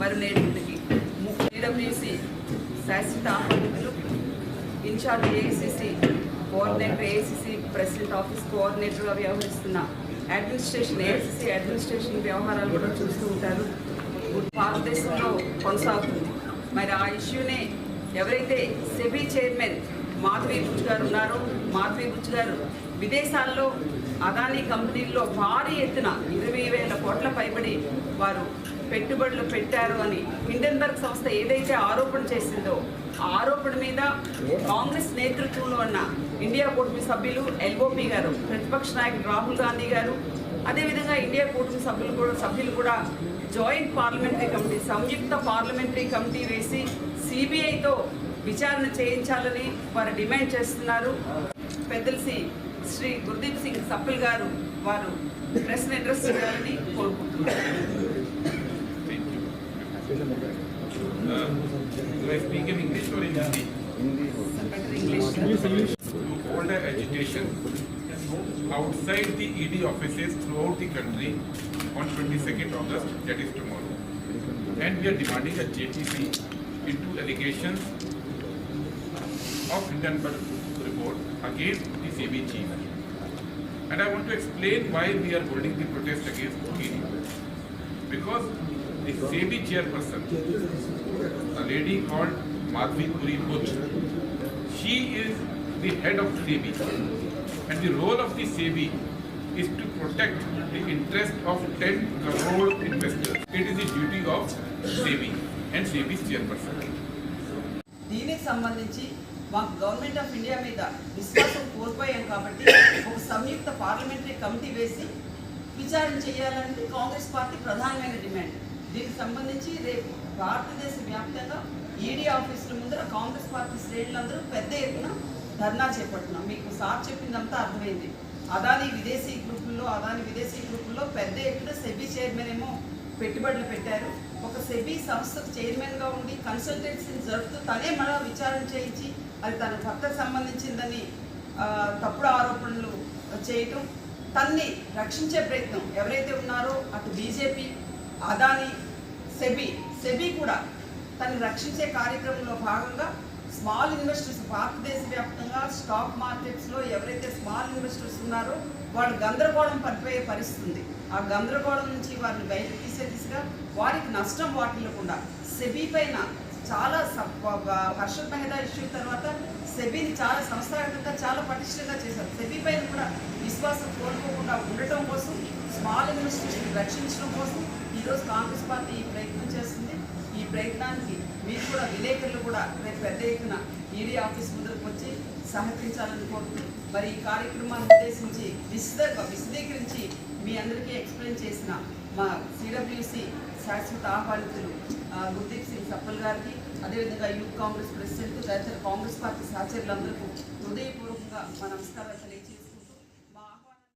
మరి నేటికి ఈడబ్ల్యూసి శాశ్వత ఆహ్వానితులు in-charge AICC coordinator AICC president office కోఆర్డినేటర్గా వ్యవహరిస్తున్న అడ్మినిస్ట్రేషన్ ఏఐసిసి అడ్మినిస్ట్రేషన్ వ్యవహారాలు కూడా చూస్తూ ఉంటారు. భారతదేశంలో కొనసాగుతుంది. మరి ఆ ఇష్యూనే ఎవరైతే సెబీ చైర్మన్ మాధవి బుచ్ గారు ఉన్నారో మాధవి బుచ్ గారు విదేశాల్లో అదానీ కంపెనీల్లో భారీ ఎత్తున ఇరవై వేల కోట్ల పైబడి వారు పెట్టుబడులు పెట్టారు అని హిండెన్బర్గ్ సంస్థ ఏదైతే ఆరోపణ చేసిందో ఆ ఆరోపణ మీద కాంగ్రెస్ నేతృత్వంలో ఉన్న ఇండియా కూటమి సభ్యులు ఎల్ఓపి గారు ప్రతిపక్ష నాయకుడు రాహుల్ గాంధీ గారు అదేవిధంగా ఇండియా కూటమి సభ్యులు కూడా సభ్యులు కూడా జాయింట్ పార్లమెంటరీ కమిటీ సంయుక్త పార్లమెంటరీ కమిటీ వేసి సిబిఐతో విచారణ చేయించాలని వారు డిమాండ్ చేస్తున్నారు. పెద్దలసి శ్రీ గుర్దీప్ సింగ్ సప్పిల్ గారు వారు ప్రెస్ అడ్రస్ చేయాలని కోరుకుంటున్నారు Uh, do I speak in English or in Hindi? English To hold a agitation outside the ED offices throughout the country on 22nd August, that is tomorrow. And we are demanding a JTC into allegations of Hindenburg report against the SEBI chief. And I want to explain why we are holding the protest against ED. Because the SEBI chairperson, a lady called Madhvi Puri Buch, she is the head of SEBI. And the role of the SEBI is to protect the interest of 10 crore investors. It is the duty of SEBI and SEBI's chairperson. దీనికి సంబంధించి మాకు government of India మీద విశ్వాసం కోల్పోయాం కాబట్టి ఒక సంయుక్త parliamentary committee వేసి విచారణ చేయాలని కాంగ్రెస్ పార్టీ ప్రధానమైన డిమాండ్. దీనికి సంబంధించి రేపు భారతదేశ వ్యాప్తంగా ఈడీ ఆఫీసుల ముందర కాంగ్రెస్ పార్టీ శ్రేణులందరూ పెద్ద ఎత్తున ధర్నా చేపడుతున్నాం. మీకు సార్ చెప్పిందంతా అర్థమైంది. అదాని విదేశీ గ్రూపుల్లో అదాని విదేశీ గ్రూపుల్లో పెద్ద ఎత్తున సెబీ చైర్మన్ ఏమో పెట్టుబడులు పెట్టారు. ఒక సెబీ సంస్థకు చైర్మన్గా ఉండి కన్సల్టెన్సీని జరుపుతూ తనే మళ్ళా విచారణ చేయించి అది తన భర్తకు సంబంధించిందని తప్పుడు ఆరోపణలు చేయటం తన్ని రక్షించే ప్రయత్నం ఎవరైతే ఉన్నారో అటు బీజేపీ అదాని సెబీ సెబీ కూడా తను రక్షించే కార్యక్రమంలో భాగంగా స్మాల్ ఇన్వెస్టర్స్ భారతదేశ వ్యాప్తంగా స్టాక్ మార్కెట్స్లో ఎవరైతే స్మాల్ ఇన్వెస్టర్స్ ఉన్నారో వాళ్ళు గందరగోళం పడిపోయే పరిస్థితుంది. ఆ గందరగోళం నుంచి వారిని బయటకు తీసే దిశగా వారికి నష్టం వాటిల్లకుండా సెబీ పైన చాలా స- వ- హర్షద్ ఇష్యూ తర్వాత సెబీని చాలా సంస్థాగతంగా చాలా పటిష్టంగా చేశారు. సెబీ పైన కూడా విశ్వాసం కోల్పోకుండా ఉండటం కోసం స్మాల్ ఇన్వెస్టర్స్ని రక్షించడం కోసం ఈరోజు కాంగ్రెస్ పార్టీ ఈ ప్రయత్నం చేస్తుంది. ఈ ప్రయత్నానికి మీరు కూడా విలేకరులు కూడా రేపు పెద్ద ఎత్తున ఈడీ ఆఫీస్ ముందుకు వచ్చి సహకరించాలని కోరుతూ మరి ఈ కార్యక్రమాన్ని ఉద్దేశించి విశద విశదీకరించి మీ అందరికీ ఎక్స్ప్లెయిన్ చేసిన మా సిడబ్ల్యూసి శాశ్వత ఆహ్వానితులు గుర్దీప్ సింగ్ సప్పల్ గారికి అదేవిధంగా యూత్ కాంగ్రెస్ ప్రెసిడెంట్ తదితర కాంగ్రెస్ పార్టీ సహచరులందరికీ హృదయపూర్వకంగా మా నమస్కారాలు తెలియజేసి